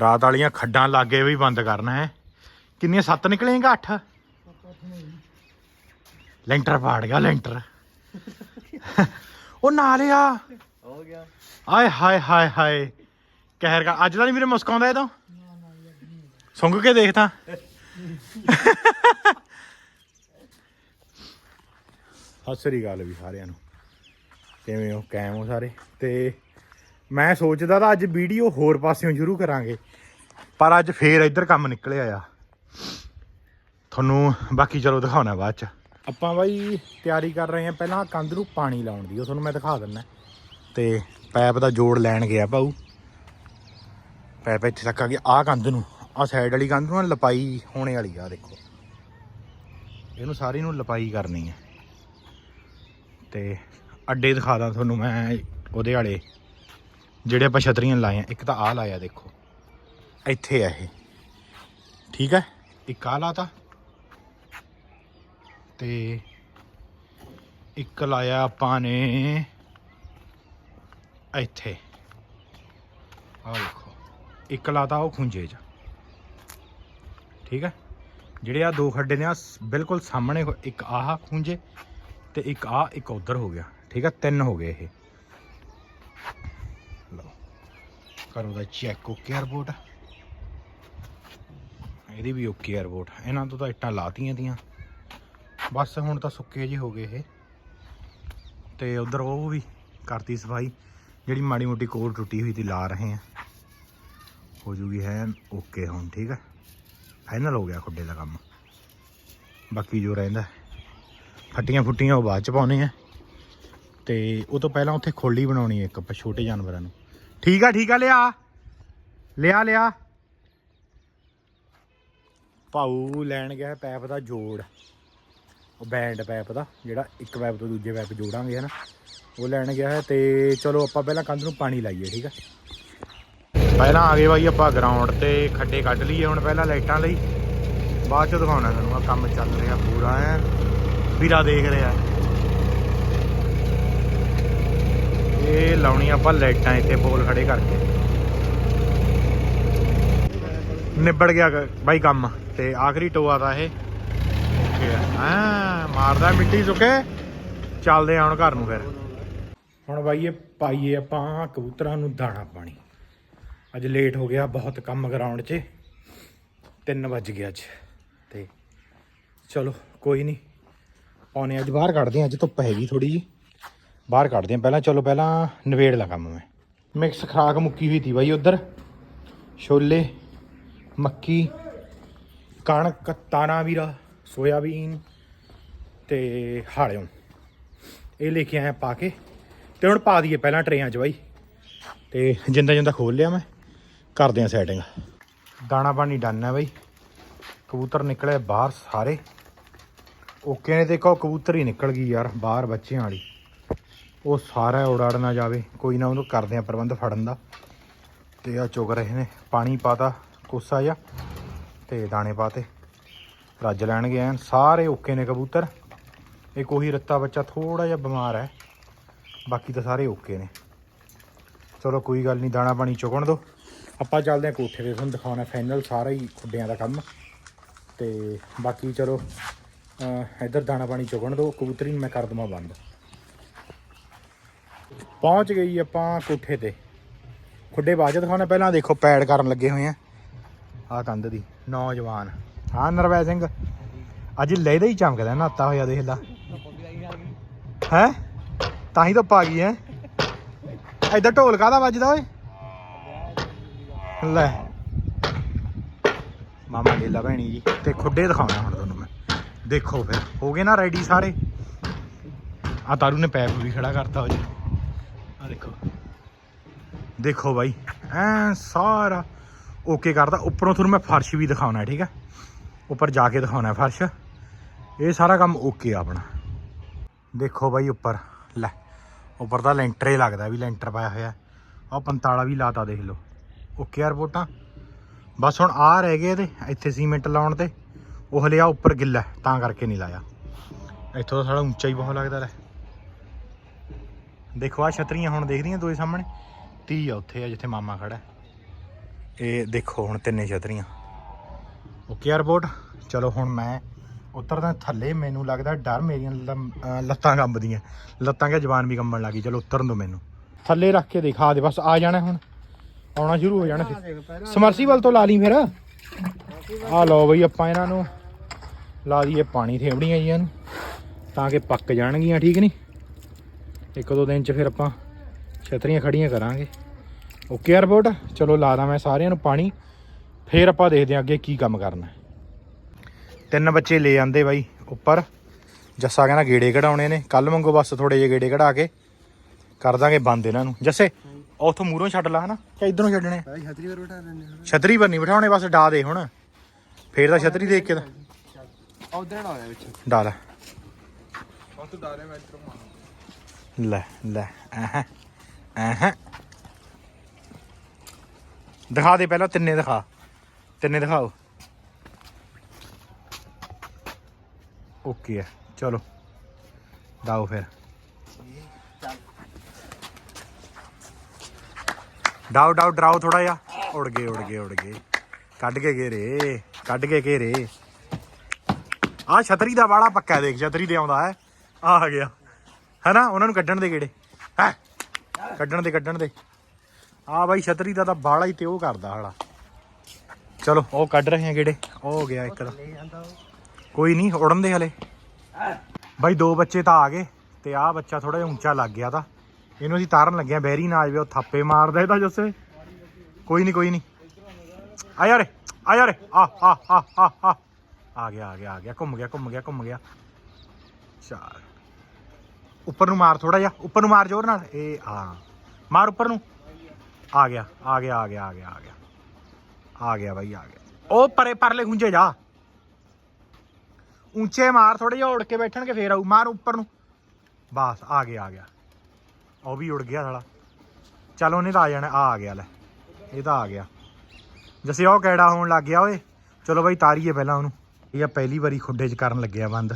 ਰਾਤ ਵਾਲੀਆਂ ਖੱਡਾਂ ਲਾਗੇ ਵੀ ਬੰਦ ਕਰਨਾ ਹੈ। ਕਿੰਨੀਆਂ ਸੱਤ ਨਿਕਲੇਗਾ ਅੱਠ? ਲੈਂਟਰ ਪਾੜ ਗਿਆ ਲੈਂਟਰ। ਉਹ ਨਾਲ ਆ। ਹੋ ਗਿਆ। ਆਏ ਹਾਏ ਹਾਏ ਹਾਏ। ਕਹਿਰ ਕਾ ਅੱਜ ਦਾ ਨਹੀਂ ਵੀਰੇ ਮੁਸਕਾਉਂਦਾ ਇਹ ਤਾਂ? ਸੁੰਘ ਕੇ ਦੇਖ ਤਾਂ। ਸਤਿ ਸ੍ਰੀ ਅਕਾਲ ਵੀ ਸਾਰਿਆਂ ਨੂੰ। ਕਿਵੇਂ ਹੋ? ਕਾਇਮ ਹੋ ਸਾਰੇ? ਤੇ ਮੈਂ ਸੋਚਦਾ ਤਾਂ ਅੱਜ ਵੀਡੀਓ ਹੋਰ ਪਾਸਿਓਂ ਸ਼ੁਰੂ ਕਰਾਂਗੇ। ਪਰ ਅੱਜ ਫੇਰ ਇੱਧਰ ਕੰਮ ਨਿਕਲਿਆ ਆ। ਤੁਹਾਨੂੰ ਬਾਕੀ ਚਲੋ ਦਿਖਾਉਣਾ ਬਾਅਦ ਚ। ਆਪਾਂ ਬਾਈ ਤਿਆਰੀ ਕਰ ਰਹੇ ਹਾਂ ਪਹਿਲਾਂ ਕੰਧ ਨੂੰ ਪਾਣੀ ਲਾਉਣ ਦੀ, ਉਹ ਤੁਹਾਨੂੰ ਮੈਂ ਦਿਖਾ ਦਿੰਦਾ। ਤੇ ਪੈਪ ਦਾ ਜੋੜ ਲੈਣ ਗਿਆ ਭਾਊ। ਪੈਪ ਇੱਥੇ ਤੱਕ ਆ ਗਿਆ ਆਹ ਕੰਧ ਨੂੰ, ਆਹ ਸਾਈਡ ਵਾਲੀ ਕੰਧ ਨੂੰ ਲਪਾਈ ਹੋਣੇ ਵਾਲੀ ਆ ਦੇਖੋ। ਇਹਨੂੰ ਸਾਰੀ ਨੂੰ ਲਪਾਈ ਕਰਨੀ ਹੈ ਤੇ ਅੱਡੇ ਦਿਖਾ ਦਾਂ ਤੁਹਾਨੂੰ ਮੈਂ ਉਹਦੇ ਵਾਲੇ। ਜਿਹੜੇ ਆਪਾਂ ਛਤਰੀਆਂ ਲਾਏ ਆ, ਇੱਕ ਤਾਂ ਆਹ ਲਾਇਆ ਦੇਖੋ। ਇੱਥੇ ਆ ਇਹ। ਠੀਕ ਹੈ ਇੱਕ ਆਹ ਲਾਤਾ। ਤੇ ਇੱਕ ਲਾਇਆ ਆਪਾਂ ਨੇ ਇੱਥੇ। ਆਹ ਦੇਖੋ, ਇੱਕ ਲਾਤਾ ਉਹ ਖੁੰਝੇ 'ਚ। ਠੀਕ ਹੈ ਜਿਹੜੇ ਆ ਦੋ ਖੱਡੇ ਨੇ ਆ ਬਿਲਕੁਲ ਸਾਹਮਣੇ ਇੱਕ ਆਹ ਖੁੰਝੇ ਤੇ ਇੱਕ ਆ ਇੱਕ ਉਧਰ ਹੋ ਗਿਆ। ਠੀਕ ਹੈ ਤਿੰਨ ਹੋ ਗਏ ਇਹ ਲਓ ਕਰੋ ਦਾ ਚੈੱਕ ਓਕੇ 에ਅਰਪੋਰਟ ਇਹਦੀ ਵੀ ਓਕੇ 에ਅਰਪੋਰਟ ਇਹਨਾਂ ਤੋਂ ਤਾਂ ਇੱਟਾਂ ਲਾਤੀਆਂ ਦੀਆਂ ਬਸ ਹੁਣ ਤਾਂ ਸੁੱਕੇ ਜੇ ਹੋ ਗਏ ਇਹ। ਤੇ ਉਧਰ ਉਹ ਵੀ ਕਰਤੀ ਸਫ਼ਾਈ, ਜਿਹੜੀ ਮਾੜੀ ਮੋਟੀ ਕੋਰ ਟੁੱਟੀ ਹੋਈ ਤੀ ਲਾ ਰਹੇ ਆ। ਹੋ ਜੂਗੀ ਹੈ ਓਕੇ ਹੁਣ, ਠੀਕ ਹੈ ਫਾਈਨਲ ਹੋ ਗਿਆ ਖੁੱਡੇ ਦਾ ਕੰਮ। ਬਾਕੀ ਜੋ ਰਹਿੰਦਾ, ਫੱਟੀਆਂ ਫੁੱਟੀਆਂ ਉਹ ਬਾਅਦ ਚ ਪਾਉਣੇ ਆ। ਤੇ ਉਹ ਤੋਂ ਪਹਿਲਾਂ ਉੱਥੇ ਖੋਲੀ ਬਣਾਉਣੀ ਹੈ ਇੱਕ ਛੋਟੇ ਜਾਨਵਰਾਂ ਨੂੰ। ਠੀਕ ਆ ਠੀਕ ਆ, ਲਿਆ। ਲਿਆ ਲਿਆ। ਭਾਊ ਲੈਣ ਗਿਆ ਪੈਪ ਦਾ ਜੋੜ। ਉਹ ਬੈਂਡ ਪੈਪ ਦਾ, ਜਿਹੜਾ ਇੱਕ ਪੈਪ ਤੋਂ ਦੂਜੇ ਪੈਪ ਜੋੜਾਂਗੇ, ਹਨਾ। ਉਹ ਲੈਣ ਗਿਆ ਹੈ ਤੇ ਚਲੋ ਆਪਾਂ ਪਹਿਲਾਂ ਕੰਧ ਨੂੰ ਪਾਣੀ ਲਾਈਏ, ਠੀਕ ਹੈ ਪਹਿਲਾਂ ਆ ਗਏ ਬਾਈ ਆਪਾਂ ਗਰਾਊਂਡ ਤੇ, ਖੱਡੇ ਕੱਢ ਲਈਏ ਹੁਣ ਪਹਿਲਾਂ ਲਾਈਟਾਂ ਲਈ। ਬਾਅਦ ਚ ਦਿਖਾਉਣਾ ਤੁਹਾਨੂੰ ਆ ਕੰਮ ਚੱਲ ਰਿਹਾ ਪੂਰਾ ਐ ਵੀਰਾ ਦੇਖ ਰਿਹਾ। ਇਹ ਲਾਉਣੀ ਆਪਾਂ ਲਾਈਟਾਂ ਇੱਥੇ ਪੋਲ ਖੜੇ ਕਰਕੇ। ਨਿਬੜ ਗਿਆ ਬਾਈ ਕੰਮ ਤੇ ਆਖਰੀ ਟੋਆ ਦਾ ਇਹ। ਓਕੇ ਹਾਂ ਮਾਰਦਾ ਮਿੱਟੀ ਸੁੱਕੇ। ਚੱਲਦੇ ਆ ਘਰ ਨੂੰ ਫਿਰ। ਹੁਣ ਬਾਈ ਇਹ ਪਾਈਏ ਆਪਾਂ ਕਬੂਤਰਾਂ ਨੂੰ ਦਾਣਾ ਪਾਣੀ। ਅੱਜ ਲੇਟ ਹੋ ਗਿਆ, ਬਹੁਤ ਕੰਮ ਗਰਾਊਂਡ 'ਚ। 3 ਵੱਜ ਗਿਆ ਅੱਜ। ਤੇ ਚਲੋ, ਕੋਈ ਨਹੀਂ। ਆਉਣੇ ਅੱਜ ਬਾਹਰ, ਕੱਢਦੇ ਹਾਂ ਅੱਜ ਧੁੱਪ ਹੈਗੀ ਥੋੜੀ ਜੀ ਬਾਹਰ ਕੱਢਦੇ ਹਾਂ। ਪਹਿਲਾਂ ਚਲੋ, ਪਹਿਲਾਂ ਨਵੇੜ ਲਾ ਕੰਮ ਮੈਂ। ਮਿਕਸ ਖਰਾਕ ਮੁੱਕੀ ਹੋਈ ਤੀ ਬਾਈ ਉਧਰ। ਛੋਲੇ, ਮੱਕੀ, ਕਣਕ, ਤਾਣਾ ਵੀਰਾ, ਸੋਇਆਬੀਨ ਤੇ ਹਾਲਿਓ। ਇਹ ਲੈ ਕੇ ਆਇਆ ਪਾ ਕੇ ਤੇ ਹੁਣ ਪਾ ਦਈਏ ਪਹਿਲਾਂ ਟਰੇਆਂ 'ਚ ਬਾਈ। ਤੇ ਜਿੰਦਾ ਜਿੰਦਾ ਖੋਲ ਲਿਆ ਮੈਂ, ਕਰਦੇ ਆ ਸੈਟਿੰਗ ਦਾਣਾ ਪਾਣੀ ਡਨ ਹੈ ਬਾਈ। ਕਬੂਤਰ ਨਿਕਲੇ ਬਾਹਰ ਸਾਰੇ। ਓਕੇ ਨੇ ਦੇਖੋ, ਕਬੂਤਰ ਹੀ ਨਿਕਲ ਗਈ ਯਾਰ, ਬਾਹਰ ਬੱਚਿਆਂ ਵਾਲੀ। ਉਹ ਸਾਰਾ ਉੜਾੜ ਨਾ ਜਾਵੇ, ਕੋਈ ਨਾ ਉਹਨੂੰ ਕਰਦੇ ਆ ਪ੍ਰਬੰਧ ਫੜਨ ਦਾ। ਤੇ ਆ ਚੁਗ ਰਹੇ ਨੇ, ਪਾਣੀ ਪਾਤਾ, ਕੋਸਾ ਜਿਹਾ, ਤੇ ਦਾਣੇ ਪਾਤੇ। ਰੱਜ ਲੈਣਗੇ ਐਨ, ਸਾਰੇ ਓਕੇ ਨੇ ਕਬੂਤਰ। ਇੱਕ ਉਹੀ ਰੱਤਾ ਬੱਚਾ ਥੋੜਾ ਜਿਹਾ ਬਿਮਾਰ ਹੈ, ਬਾਕੀ ਤਾਂ ਸਾਰੇ ਓਕੇ ਨੇ। ਚਲੋ ਕੋਈ ਗੱਲ ਨਹੀਂ, ਦਾਣਾ ਪਾਣੀ ਚੁਗਣ ਦੋ। ਆਪਾਂ ਚੱਲਦੇ ਹਾਂ ਕੋਠੇ ਤੇ, ਤੁਹਾਨੂੰ ਦਿਖਾਉਣਾ ਫਾਈਨਲ ਸਾਰਾ ਹੀ ਖੁੱਡਿਆਂ ਦਾ ਕੰਮ। ਤੇ ਬਾਕੀ ਚਲੋ, ਅਹ ਇੱਧਰ ਦਾਣਾ ਪਾਣੀ ਚੁਗਣ ਦੋ, ਕਬੂਤਰੀ ਨੂੰ ਮੈਂ ਕਰ ਦਵਾਂ ਬੰਦ। ਪਹੁੰਚ ਗਈ ਆਪਾਂ ਕੋਠੇ ਤੇ। ਖੁੱਡੇ ਬਾਅਦ 'ਚ ਦਿਖਾਉਣਾ ਪਹਿਲਾਂ ਦੇਖੋ ਪੈਡ ਕਰਨ ਲੱਗੇ ਹੋਏ ਆ। ਆਹ ਕੰਧ ਦੀ, ਨੌਜਵਾਨ। ਹਾਂ, ਨਰਵੈ ਸਿੰਘ। ਅੱਜ ਲੈਦਾ ਹੀ ਚਮਕਦਾ ਨਾਤਾ ਹੋਇਆ ਦੇਖ ਲਾ। ਹੈ? ਤਾਂ ਹੀ ਤਾਂ ਪਾ ਗਈ ਹੈ। ਐਦਾਂ ਢੋਲ ਕਾਹਦਾ ਵੱਜਦਾ ਓਏ? ਲੈ। ਮਾਮਾ ਲੀਲਾ ਭੈਣੀ ਜੀ, ਤੇ ਖੁੱਡੇ ਦਿਖਾਉਣਾ ਹੁਣ ਤੁਹਾਨੂੰ ਮੈਂ। ਦੇਖੋ ਫਿਰ, ਹੋ ਗਏ ਨਾ ਰੈਡੀ ਸਾਰੇ? ਆ ਤਾਰੂ ਨੇ ਪੈਪ ਵੀ ਖੜਾ ਕਰਤਾ ਹੋ ਜੀ। ਆ ਦੇਖੋ। ਦੇਖੋ ਬਾਈ, ਐ ਸਾਰਾ ਓਕੇ ਕਰਦਾ ਉੱਪਰੋਂ ਤੁਹਾਨੂੰ ਮੈਂ ਫਰਸ਼ ਵੀ ਦਿਖਾਉਣਾ ਠੀਕ ਹੈ? ਉੱਪਰ ਜਾ ਕੇ ਦਿਖਾਉਣਾ ਫਰਸ਼। ਇਹ ਸਾਰਾ ਕੰਮ ਓਕੇ ਆ ਆਪਣਾ। ਦੇਖੋ ਬਾਈ ਉੱਪਰ। ਲੈ, ਉੱਪਰ ਤਾਂ ਲੈਂਟਰ ਹੀ ਲੱਗਦਾ ਵੀ ਲੈਂਟਰ ਪਾਇਆ ਹੋਇਆ। ਆਹ ਪੰਤਾਲਾ ਵੀ ਲਾਤਾ, ਦੇਖ ਲਓ। ਓਕੇ ਆ ਰਿਪੋਰਟਾਂ। ਬਸ ਹੁਣ ਆ ਰਹਿ ਗਏ ਇਹਦੇ, ਇੱਥੇ ਸੀਮੈਂਟ ਲਾਉਣ ਤੇ। ਉਹ ਹਲੇ ਆ ਉੱਪਰ ਗਿੱਲਾ ਤਾਂ ਕਰਕੇ ਨਹੀਂ ਲਾਇਆ। ਇੱਥੋਂ ਤਾਂ ਸਾਡਾ ਉੱਚਾ ਹੀ ਬਹੁਤ ਲੱਗਦਾ ਲੈ। ਦੇਖੋ ਆ ਛਤਰੀਆਂ ਹੁਣ ਦੇਖਦੀਆਂ ਦੋਏ ਸਾਹਮਣੇ। 30 ਆ ਉੱਥੇ ਆ ਜਿੱਥੇ ਮਾਮਾ ਖੜਾ। ਇਹ ਦੇਖੋ ਹੁਣ ਤਿੰਨੇ ਛਤਰੀਆਂ। ਓਕੇ 에어ਪੋਰਟ ਚਲੋ ਹੁਣ ਮੈਂ ਉਤਰਦਾ ਥੱਲੇ, ਮੈਨੂੰ ਲੱਗਦਾ ਡਰ ਮੇਰੀਆਂ ਲੱਤਾਂ ਕੰਬਦੀਆਂ। ਲੱਤਾਂ ਕੇ ਜ਼ਬਾਨ ਵੀ ਕੰਬਣ ਲੱਗੀ ਚਲੋ ਉਤਰਨ ਦੋ ਮੈਨੂੰ। ਥੱਲੇ ਰੱਖ ਕੇ ਦਿਖਾ ਦੇ, ਬਸ ਆ ਜਾਣਾ ਹੁਣ। ਆਉਣਾ ਸ਼ੁਰੂ ਹੋ ਜਾਣਾ ਫਿਰ ਸਮਰਸੀਬਲ ਤੋਂ ਲਾ ਲਈ ਫਿਰ। ਆ ਲਓ ਬਈ ਆਪਾਂ ਇਹਨਾਂ ਨੂੰ। ਲਾ ਦਈਏ ਪਾਣੀ ਥੇਵੜੀਆਂ ਜੀਆਂ ਨੂੰ, ਤਾਂ ਕਿ ਪੱਕ ਜਾਣਗੀਆਂ, ਠੀਕ ਨਹੀਂ ਇੱਕ ਦੋ ਦਿਨ ਚ ਫਿਰ ਆਪਾਂ ਛਤਰੀਆਂ ਖੜੀਆਂ ਕਰਾਂਗੇ। ਓਕੇ 에어ਪੋਰਟ ਚਲੋ ਲਾ ਦਾਂ ਮੈਂ ਸਾਰਿਆਂ ਨੂੰ ਪਾਣੀ। ਫੇਰ ਆਪਾਂ ਦੇਖਦੇ ਹਾਂ ਅੱਗੇ ਕੀ ਕੰਮ ਕਰਨਾ। ਤਿੰਨ ਬੱਚੇ ਲੈ ਆਂਦੇ ਬਾਈ ਉੱਪਰ। ਜੱਸਾ ਕਹਿੰਦਾ ਗੇੜੇ ਕਢਾਉਣੇ ਨੇ। ਕੱਲ ਮੰਗੋ ਬਸ ਥੋੜੇ ਜਿਹੇ ਗੇੜੇ ਕਢਾ ਕੇ ਕਰ ਦਾਂਗੇ ਬੰਦ ਇਹਨਾਂ ਨੂੰ। ਜੱਸੇ ਉਥੋਂ ਮੂਹਰੋਂ ਛੱਡ ਲਾ ਹਨਾ? ਕਿ ਇਧਰੋਂ ਛੱਡਣੇ? ਛਤਰੀ ਪਰ ਬਿਠਾ ਲੈਣੇ ਛਤਰੀ ਪਰ ਨਹੀਂ ਬਿਠਾਉਣੇ ਬਸ ਡਾ ਦੇ ਹੁਣ। ਫੇਰ ਤਾਂ ਛਤਰੀ ਦੇਖ ਕੇ ਤਾਂ ਉਧਰ ਨਾ ਆਇਆ ਵਿੱਚ। ਡਾਲ ਬਸ ਤੂੰ ਡਾਰੇ ਮੈਂ ਇੱਧਰ ਲੈ ਲੈ ਆਹ ਆਹ ਦਿਖਾ ਦੇ ਪਹਿਲਾਂ, ਤਿੰਨੇ ਦਿਖਾ। ਤਿੰਨੇ ਦਿਖਾਓ। ਓਕੇ ਹੈ ਚਲੋ। ਦਾਓ ਫਿਰ। ਡਾਓ ਡਾਓ ਡਰਾਓ ਥੋੜਾ ਜਿਹਾ। ਉੜ ਗਏ ਉੜ ਗਏ ਉੜ ਗਏ। ਕੱਢ ਕੇ ਘੇਰੇ, ਕੱਢ ਕੇ ਘੇਰੇ। ਆ ਛਤਰੀ ਦਾ ਵਾਲਾ ਪੱਕਾ ਦੇਖ, ਛਤਰੀ ਦੇ ਆਉਂਦਾ ਹੈ। ਆ ਗਿਆ। ਹੈਨਾ ਉਹਨਾਂ ਨੂੰ ਕੱਢਣ ਦੇ ਗੇੜੇ ਹੈ? ਕੱਢਣ ਦੇ ਕੱਢਣ ਦੇ। ਆ ਬਾਈ ਛਤਰੀ ਦਾ ਤਾਂ ਬਾਲਾ ਹੀ ਤੇ ਉਹ ਕਰਦਾ ਹਾਲਾ ਚਲੋ, ਉਹ ਕੱਢ ਰਹੇ ਆ ਗੇੜੇ ਉਹ ਹੋ ਗਿਆ ਇੱਕ ਦਾ ਕੋਈ ਨਹੀਂ, ਉੜਨ ਦੇ ਹਲੇ। ਬਾਈ ਦੋ ਬੱਚੇ ਤਾਂ ਆ ਗਏ ਤੇ ਆਹ ਬੱਚਾ ਥੋੜਾ ਜਿਹਾ ਉੱਚਾ ਲੱਗ ਗਿਆ ਤਾਂ। ਇਹਨੂੰ ਅਸੀਂ ਤਾਰਨ ਲੱਗਿਆ ਬੈਰੀ ਨਾ ਆ ਜਾਵੇ ਉਹ ਥਾਪੇ ਮਾਰਦਾ ਇਹਦਾ ਜੱਸੇ। ਕੋਈ ਨਹੀਂ ਕੋਈ ਨਹੀਂ। ਆ ਯਾਰ ਆ ਯਾਰ ਆ ਆ ਆ ਆ। ਆ ਗਿਆ ਆ ਗਿਆ ਆ ਗਿਆ। ਘੁੰਮ ਗਿਆ ਘੁੰਮ ਗਿਆ ਘੁੰਮ ਗਿਆ। ਚਾਰ। ਉੱਪਰ ਨੂੰ ਮਾਰ ਥੋੜਾ ਜਿਹਾ, ਉੱਪਰ ਨੂੰ ਮਾਰ ਜ਼ੋਰ ਨਾਲ। ਇਹ ਹਾਂ। ਮਾਰ ਉੱਪਰ ਨੂੰ। ਆ ਗਿਆ ਆ ਗਿਆ ਆ ਗਿਆ ਆ ਗਿਆ ਆ ਗਿਆ। ਆ ਗਿਆ ਬਾਈ, ਆ ਗਿਆ। ਉਹ ਪਰੇ ਪਰਲੇ ਖੁੰਝੇ ਜਾ। ਉੱਚੇ ਮਾਰ ਥੋੜੇ ਜਿਹਾ ਉੜ ਕੇ ਬੈਠਣਗੇ, ਫੇਰ ਆਊ। ਮਾਰ ਉੱਪਰ ਨੂੰ। ਬਸ, ਆ ਗਿਆ ਆ ਗਿਆ। ਉਹ ਵੀ ਉੜ ਗਿਆ ਸਾਲਾ। ਚੱਲ ਉਹਨੇ ਤਾਂ ਆ ਜਾਣਾ, ਆ ਆ ਗਿਆ, ਲੈ। ਇਹ ਤਾਂ ਆ ਗਿਆ। ਜਸੇ, ਉਹ ਕੈੜਾ ਹੋਣ ਲੱਗ ਗਿਆ, ਓਏ? ਚਲੋ ਬਾਈ, ਤਾਰੀਏ ਪਹਿਲਾਂ ਉਹਨੂੰ। ਇਹ ਆ ਪਹਿਲੀ ਵਾਰੀ ਖੁੱਡੇ 'ਚ ਕਰਨ ਲੱਗਿਆ ਬੰਦ।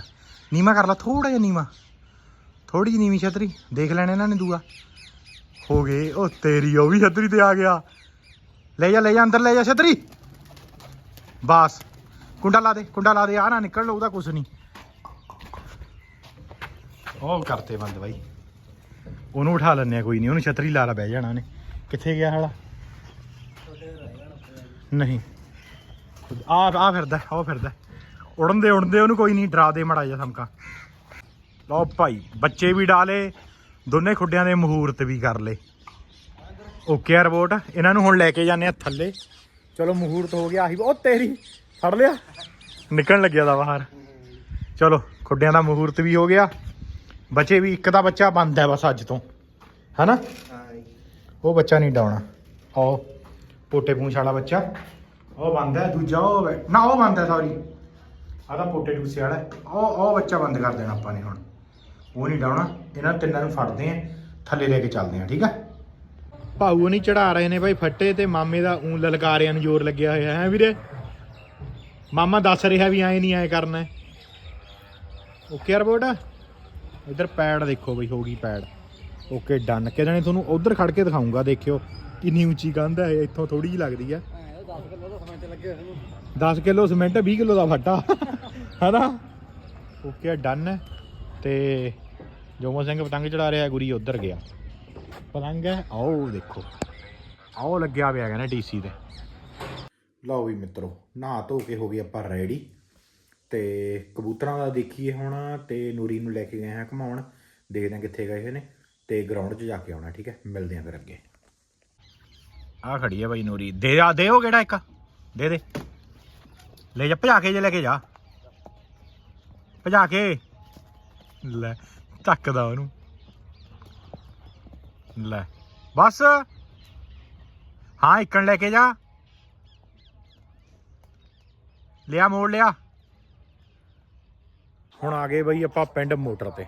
ਨੀਮਾ ਕਰ ਲਾ ਥੋੜਾ ਜਿਹਾ ਨੀਮਾ। ਥੋੜੀ ਜਿਹੀ ਨੀਵੀਂ ਛਤਰੀ, ਦੇਖ ਲੈਣੇ ਇਹਨਾਂ ਨੇ ਦੂਆ। ਹੋ ਗਏ, ਉਹ ਤੇਰੀ, ਉਹ ਵੀ ਛਤਰੀ ਤੇ ਆ ਗਿਆ। ਲੈ ਜਾ ਲੈ ਜਾ, ਅੰਦਰ ਲੈ ਜਾ ਛਤਰੀ। ਬਸ, ਕੁੰਡਾ ਲਾ ਦੇ, ਕੁੰਡਾ ਲਾ ਦੇ ਆ ਨਾ ਨਿਕਲ ਉਹਦਾ ਕੁਛ ਨਹੀਂ। ਉਹ ਕਰਤੇ ਬੰਦ ਬਾਈ। ਉਹਨੂੰ ਉਠਾ ਲੈਣੇ ਆ, ਕੋਈ ਨਹੀਂ, ਉਹਨੂੰ ਛਤਰੀ ਲਾ ਲਾ, ਬਹਿ ਜਾਣਾ ਉਹਨੇ। ਕਿੱਥੇ ਗਿਆ ਹਾਲਾ ਨਹੀਂ। ਆ ਆ ਫਿਰਦਾ, ਉਹ ਫਿਰਦਾ। ਉੜਨ ਦੇ ਉੜਨ ਦੇ ਉਹਨੂੰ ਕੋਈ ਨਹੀਂ, ਡਰਾ ਦੇ ਮੜਾ ਜਾ ਸਮਕਾ ਲਓ ਭਾਈ, ਬੱਚੇ ਵੀ ਡਾਲੇ ਦੋਨੇ ਖੁੱਡਿਆਂ ਦੇ ਮਹੂਰਤ ਵੀ ਕਰ ਲੇ ਓਕੇ ਆ ਰਿਪੋਰਟ ਇਹਨਾਂ ਨੂੰ ਹੁਣ ਲੈ ਕੇ ਜਾਂਦੇ ਆ ਥੱਲੇ। ਚਲੋ ਮਹੂਰਤ ਹੋ ਗਿਆ, ਆਹੀ ਉਹ ਤੇਰੀ, ਫੜ ਲਿਆ। ਨਿਕਲਣ ਲੱਗਿਆ ਦਾ ਬਾਹਰ। ਚਲੋ, ਖੁੱਡਿਆਂ ਦਾ ਮਹੂਰਤ ਵੀ ਹੋ ਗਿਆ। ਬੱਚੇ ਵੀ, ਇੱਕ ਦਾ ਬੱਚਾ ਬੰਦ ਹੈ ਬਸ ਅੱਜ ਤੋਂ। ਹੈਨਾ? ਹਾਂ ਉਹ ਬੱਚਾ ਨਹੀਂ ਡਾਉਣਾ। ਆਓ, ਪੋਟੇ ਪੂੰਛ ਵਾਲਾ ਬੱਚਾ। ਉਹ ਬੰਦ ਹੈ, ਦੂਜਾ ਉਹ ਬੈ- ਨਾ, ਉਹ ਬੰਦ ਹੈ ਸੌਰੀ ਤਾਂ ਪੋਟੇ ਟੂਸੇ ਵਾਲਾ ਹੈ। ਉਹ ਉਹ ਬੱਚਾ ਬੰਦ ਕਰ ਦੇਣਾ ਆਪਾਂ ਨੇ ਹੁਣ। ਉਹ ਨਹੀਂ ਡਾਉਣਾ ਇਹਨਾਂ ਤਿੰਨਾਂ ਨੂੰ ਫੜਦੇ ਆ ਥੱਲੇ ਲੈ ਕੇ ਚੱਲਦੇ ਆ ਠੀਕ ਹੈ ਭਾਊ ਨਹੀਂ ਚੜਾ ਰਹੇ ਨੇ ਭਾਈ ਫੱਟੇ ਤੇ ਮਾਮੇ ਦਾ ਊਂ ਲਲਕਾਰਿਆਂ ਨੂੰ ਜ਼ੋਰ ਲੱਗਿਆ ਹੋਇਆ ਹੈ ਵੀਰੇ? ਮਾਮਾ ਦੱਸ ਰਿਹਾ ਵੀ ਐ ਨਹੀਂ ਐ ਕਰਨਾ ਓਕੇ ਰਿਪੋਰਟ? ਇਧਰ ਪੈਡ ਦੇਖੋ ਬਈ ਹੋ ਗਈ ਪੈਡ ਓਕੇ ਡਨ। ਕਿਹਦੇ ਨੇ ਤੁਹਾਨੂੰ ਉਧਰ ਖੜ ਕੇ ਦਿਖਾਉਂਗਾ ਦੇਖਿਓ ਕਿੰਨੀ ਉੱਚੀ ਕੰਧ ਹੈ ਇਹ, ਇੱਥੋਂ ਥੋੜੀ ਜਿਹੀ ਲੱਗਦੀ ਆ 10 ਕਿਲੋ ਦਾ ਸਮੇਂ ਤੇ ਲੱਗੇ ਹੋਏ ਨੂੰ 10 ਕਿਲੋ 20 ਕਿਲੋ ਦਾ ਫੱਟਾ। ਹੈਨਾ? ਓਕੇ ਡਨ ਤੇ ਜੋਮੋ ਸਿੰਘ ਪਤੰਗ ਚੜਾ ਰਿਹਾ ਗੁਰੀ ਉਧਰ ਗਿਆ। ਪਤੰਗ ਹੈ ਆਓ ਦੇਖੋ। ਆਓ ਲੱਗਿਆ ਪਿਆ ਹੈਗਾ ਨਾ ਡੀਸੀ ਤੇ। ਲਓ ਵੀ ਮਿੱਤਰੋ ਨਹਾ ਧੋ ਕੇ ਹੋ ਗਏ ਆਪਾਂ ਰੈਡੀ ਤੇ ਕਬੂਤਰਾਂ ਦਾ ਦੇਖੀਏ ਹੁਣ ਤੇ ਨੂਰੀ ਨੂੰ ਲੈ ਕੇ ਗਏ ਹਾਂ ਘਮਾਉਣ। ਦੇਖਦੇ ਹਾਂ ਕਿੱਥੇ ਗਏ ਹੋਏ ਨੇ ਤੇ ਗਰਾਊਂਡ 'ਚ ਜਾ ਕੇ ਆਉਣਾ ਠੀਕ ਹੈ? ਮਿਲਦੇ ਹਾਂ ਫਿਰ ਅੱਗੇ। ਆ ਖੜੀ ਹੈ ਬਾਈ ਨੂਰੀ। ਦੇ ਆ ਦੇ ਉਹ ਕਿਹੜਾ ਇੱਕ? ਦੇ ਦੇ। ਲੈ ਜਾ ਭਜਾ ਕੇ ਜੇ ਲੈ ਕੇ ਜਾ। ਭਜਾ ਕੇ। ਲੈ, ਧੱਕਦਾ ਉਹਨੂੰ। ਲੈ, ਬਸ। ਹਾਂ, ਇੱਕਣ ਲੈ ਕੇ ਜਾ। ਲਿਆ, ਮੋੜ ਲਿਆ। ਹੁਣ ਆ ਗਏ ਬਈ ਆਪਾਂ ਪਿੰਡ ਮੋਟਰ ਤੇ।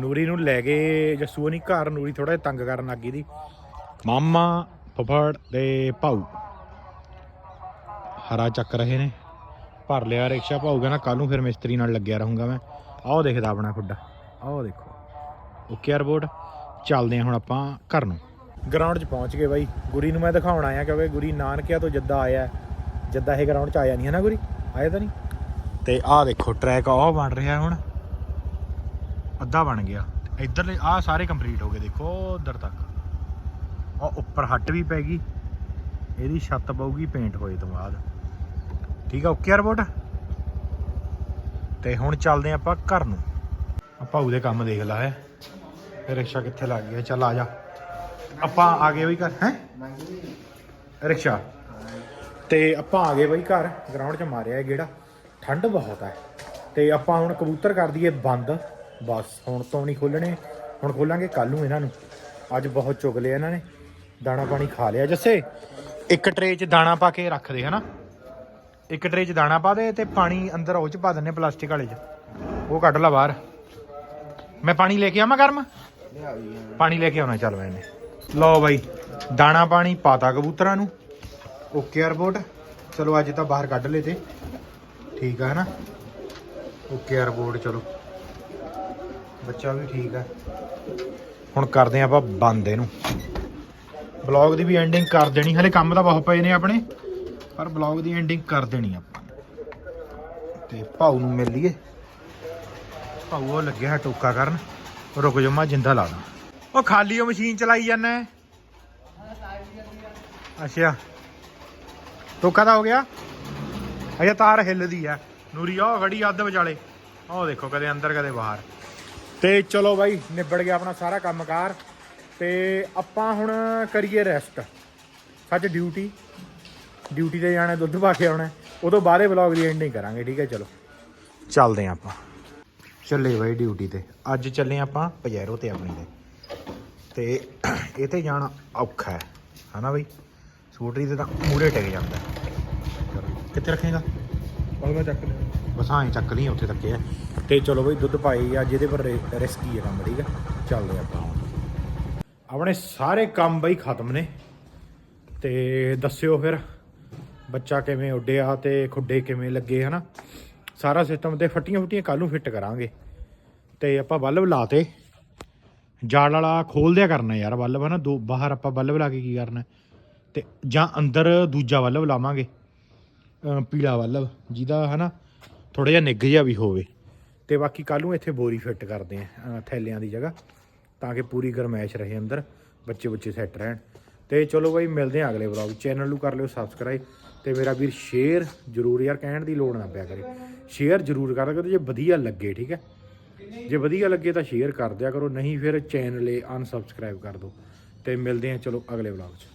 ਨੂਰੀ ਨੂੰ ਲੈ ਗਏ ਜੱਸੂ ਨਹੀਂ ਘਰ, ਨੂਰੀ ਥੋੜਾ ਜਿਹਾ ਤੰਗ ਕਰਨ ਲੱਗੀ ਦੀ। ਮਾਮਾ, ਫਫੜ ਤੇ ਭਾਊ। ਹਰਾ ਚੱਕ ਰਹੇ ਨੇ। ਭਰ ਲਿਆ, ਰਿਕਸ਼ਾ ਭਾਊ, ਕਹਿੰਦਾ ਕੱਲ ਨੂੰ ਫਿਰ ਮਿਸਤਰੀ ਨਾਲ ਲੱਗਿਆ ਰਹੂੰਗਾ ਮੈਂ। ਆਹ ਦੇਖਦਾ ਆਪਣਾ ਖੁੱਡਾ। ਆਹ ਦੇਖੋ। ਓਕੇ ਰਿਪੋਰਟ ਚੱਲਦੇ ਹਾਂ ਹੁਣ ਆਪਾਂ ਘਰ ਨੂੰ। ਗਰਾਊਂਡ 'ਚ ਪਹੁੰਚ ਗਏ ਬਾਈ। ਗੁਰੀ ਨੂੰ ਮੈਂ ਦਿਖਾਉਣ ਆਇਆ ਕਿਉਂਕਿ ਗੁਰੀ ਨਾਨਕਿਆ ਤੋਂ ਜੱਦਾ ਆਇਆ ਜੱਦਾ ਇਹ ਗਰਾਊਂਡ 'ਚ ਆਇਆ ਨਹੀਂ ਹੈ ਨਾ ਗੁਰੀ? ਆਇਆ ਤਾਂ ਨਹੀਂ ਤੇ ਆਹ ਦੇਖੋ ਟਰੈਕ ਆਹ ਬਣ ਰਿਹਾ ਹੁਣ। ਅੱਧਾ ਬਣ ਗਿਆ। ਇੱਧਰਲੇ ਆਹ ਸਾਰੇ ਕੰਪਲੀਟ ਹੋ ਗਏ, ਦੇਖੋ, ਉਧਰ ਤੱਕ। ਉਹ ਉੱਪਰ ਹੱਟ ਵੀ ਪੈ ਗਈ। ਇਹਦੀ ਛੱਤ ਪਊਗੀ ਪੇਂਟ ਹੋਏ ਤੋਂ ਬਾਅਦ। ਠੀਕ ਆ ਓਕੇ ਰਿਪੋਰਟ ਤੇ ਹੁਣ ਚੱਲਦੇ ਹਾਂ ਆਪਾਂ ਘਰ ਨੂੰ। ਆਪਾਂ ਉਹਦੇ ਕੰਮ ਦੇਖ ਲਾ ਹੈ ਰਿਕਸ਼ਾ ਕਿੱਥੇ ਲੱਗ ਗਿਆ? ਚੱਲ ਆ ਜਾ। ਆਪਾਂ ਆ ਗਏ ਬਈ ਘਰ, ਹੈ? ਰਿਕਸ਼ਾ। ਤੇ ਆਪਾਂ ਆ ਗਏ ਬਈ ਘਰ ਗਰਾਊਂਡ 'ਚ ਮਾਰਿਆ ਇਹ ਗੇੜਾ। ਠੰਡ ਬਹੁਤ ਹੈ ਤੇ ਆਪਾਂ ਹੁਣ ਕਬੂਤਰ ਕਰ ਦਈਏ ਬੰਦ। ਬਸ, ਹੁਣ ਤੋਂ ਨਹੀਂ ਖੋਲਣੇ ਹੁਣ ਖੋਲਾਂਗੇ ਕੱਲ ਨੂੰ ਇਹਨਾਂ ਨੂੰ। ਅੱਜ ਬਹੁਤ ਚੁਗ ਲਿਆ ਇਹਨਾਂ ਨੇ। ਦਾਣਾ ਪਾਣੀ ਖਾ ਲਿਆ। ਜੱਸੇ, ਇੱਕ ਟਰੇ 'ਚ ਦਾਣਾ ਪਾ ਕੇ ਰੱਖ ਦੇ, ਹਨਾ? ਇੱਕ ਟਰੇ 'ਚ ਦਾਣਾ ਪਾ ਦੇ ਤੇ ਪਾਣੀ ਅੰਦਰ ਉਹ 'ਚ ਪਾ ਦਿੰਨੇ ਪਲਾਸਟਿਕ ਵਾਲੇ 'ਚ। ਉਹ ਕੱਢ ਲਾ ਬਾਹਰ। ਮੈਂ ਪਾਣੀ ਲੈ ਕੇ ਆਵਾਂ ਗਰਮ? ਪਾਣੀ ਲੈ ਕੇ ਆਉਣਾ, ਚੱਲ ਮੈਨੇ ਲਓ ਬਾਈ, ਦਾਣਾ ਪਾਣੀ ਪਾਤਾ ਕਬੂਤਰਾਂ ਨੂੰ। ਓਕੇ ਰਿਪੋਰਟ ਚਲੋ ਅੱਜ ਤਾਂ ਬਾਹਰ ਕੱਢ ਲਏ ਤੇ। ਠੀਕ ਆ ਨਾ ਓਕੇ ਰਿਪੋਰਟ ਚਲੋ। ਬੱਚਾ ਵੀ ਠੀਕ ਆ। ਹੁਣ ਕਰਦੇ ਆ ਆਪਾਂ ਬੰਦ ਇਹਨੂੰ। ਬਲੌਗ ਦੀ ਵੀ ਐਂਡਿੰਗ ਕਰ ਦੇਣੀ। ਹਲੇ ਕੰਮ ਤਾਂ ਬਹੁਤ ਪਏ ਨੇ ਆਪਣੇ। ਪਰ ਬਲੌਗ ਦੀ ਐਂਡਿੰਗ ਕਰ ਦੇਣੀ ਆਪਾਂ। ਤੇ ਭਾਊ ਨੂੰ ਮਿਲ ਲਈਏ। ਭਾਊ ਉਹ ਲੱਗਿਆ ਹੈ ਟੋਕਾ ਕਰਨ। ਰੁਕ ਜਾ ਮੈਂ ਜਿੰਦਾ ਲਾ ਦਾਂ। ਉਹ ਖਾਲੀ ਉਹ ਮਸ਼ੀਨ ਚਲਾਈ ਜਾਂਦਾ ਹੈ। ਅੱਛਾ। ਟੋਕਾ ਤਾਂ ਹੋ ਗਿਆ। ਅਜੇ ਤਾਰ ਹਿੱਲਦੀ ਆ। ਨੂਰੀ ਉਹ ਖੜੀ ਅੱਧ ਵਿਚਾਲੇ। ਉਹ ਦੇਖੋ ਕਦੇ ਅੰਦਰ, ਕਦੇ ਬਾਹਰ। ਤੇ ਚਲੋ ਬਾਈ, ਨਿਬੜ ਗਿਆ ਆਪਣਾ ਸਾਰਾ ਕੰਮਕਾਰ। ਤੇ ਆਪਾਂ ਹੁਣ ਕਰੀਏ ਰੈਸਟ ਸੱਚ ਡਿਊਟੀ ਡਿਊਟੀ ਤੇ ਜਾਣਾ ਦੁੱਧ ਪਾ ਕੇ ਆਉਣਾ ਉਦੋਂ ਬਾਅਦੇ ਵਲੌਗ ਦੀ ਐਂਡਿੰਗ ਕਰਾਂਗੇ ਠੀਕ ਹੈ ਚਲੋ। ਚੱਲਦੇ ਆਂ ਆਪਾਂ। ਚੱਲੇ ਬਾਈ ਡਿਊਟੀ ਤੇ। ਅੱਜ ਚੱਲੇ ਆਪਾਂ ਪਜੈਰੋ ਤੇ ਆਪਣੀ ਤੇ। ਤੇ ਇਹ ਤੇ ਜਾਣਾ ਔਖਾ ਹੈ ਹਨਾ ਬਈ? ਸਕੂਟਰੀ ਤੇ ਤਾਂ ਮੂਰੇ ਟਿਕ ਜਾਂਦਾ ਹੈ। ਕਿੱਥੇ ਰੱਖੇਗਾ? ਉਹ ਮੈਂ ਚੱਕ ਲਿਆ ਬਸ ਹਾਂ ਹੀ ਚੱਕ ਲਈ ਉੱਥੇ ਤੱਕੇ ਆ ਤੇ ਚਲੋ ਬਈ ਦੁੱਧ ਪਾਈ ਆ ਜਿਹਦੇ ਪਰ ਰਿਸਕੀ ਹੈ ਕੰਮ ਠੀਕ ਆ ਚੱਲਦੇ ਆਪਾਂ। ਆਪਣੇ ਸਾਰੇ ਕੰਮ ਬਈ ਖਤਮ ਨੇ। ਤੇ ਦੱਸਿਓ ਫਿਰ। ਬੱਚਾ ਕਿਵੇਂ ਉੱਡਿਆ ਤੇ ਖੁੱਡੇ ਕਿਵੇਂ ਲੱਗੇ, ਹਨਾ? ਸਾਰਾ ਸਿਸਟਮ ਤੇ ਫੱਟੀਆਂ ਫੁੱਟੀਆਂ ਕੱਲ ਨੂੰ ਫਿੱਟ ਕਰਾਂਗੇ। ਤੇ ਆਪਾਂ ਬੱਲਬ ਲਾਤੇ। ਜਾਲ ਵਾਲਾ ਖੋਲ ਦਿਆ ਕਰਨਾ ਯਾਰ ਬੱਲਬ, ਹਨਾ? ਦੋ, ਬਾਹਰ ਆਪਾਂ ਬੱਲਬ ਲਾ ਕੇ ਕੀ ਕਰਨਾ? ਤੇ ਜਾਂ ਅੰਦਰ ਦੂਜਾ ਬੱਲਬ ਲਾਵਾਂਗੇ। ਪੀਲਾ ਬੱਲਬ, ਜਿਹਦਾ, ਹਨਾ? ਥੋੜਾ ਜਿਹਾ ਨਿੱਘ ਜਿਹਾ ਵੀ ਹੋਵੇ। ਤੇ ਬਾਕੀ ਕੱਲ ਨੂੰ ਇੱਥੇ ਬੋਰੀ ਫਿੱਟ ਕਰਦੇ ਆ ਥੈਲਿਆਂ ਦੀ ਜਗ੍ਹਾ, ਤਾਂ ਕਿ ਪੂਰੀ ਗਰਮੈਸ਼ ਰਹੇ ਅੰਦਰ ਬੱਚੇ ਬੱਚੇ ਸੈੱਟ ਰਹਿਣ। ਤੇ ਚਲੋ ਬਾਈ, ਮਿਲਦੇ ਆ ਅਗਲੇ ਵਲੌਗ ਚੈਨਲ ਨੂੰ ਕਰ ਲਿਓ ਸਬਸਕ੍ਰਾਈਬ ਤੇ ਮੇਰਾ ਵੀਰ ਸ਼ੇਅਰ ਜਰੂਰ ਯਾਰ ਕਹਿਣ ਦੀ ਲੋੜ ਨਾ ਪਿਆ ਕਰੇ। ਸ਼ੇਅਰ ਜਰੂਰ ਕਰ ਕਰੋ ਜੇ ਵਧੀਆ ਲੱਗੇ, ਠੀਕ ਹੈ? ਜੇ ਵਧੀਆ ਲੱਗੇ ਤਾਂ ਸ਼ੇਅਰ ਕਰ ਦਿਆ ਕਰੋ, ਨਹੀਂ ਫਿਰ ਚੈਨਲ ਇਹ ਅਨਸਬਸਕ੍ਰਾਈਬ ਕਰ ਦਿਓ। ਤੇ ਮਿਲਦੇ ਹਾਂ, ਚਲੋ ਅਗਲੇ ਵਲੌਗ 'ਚ।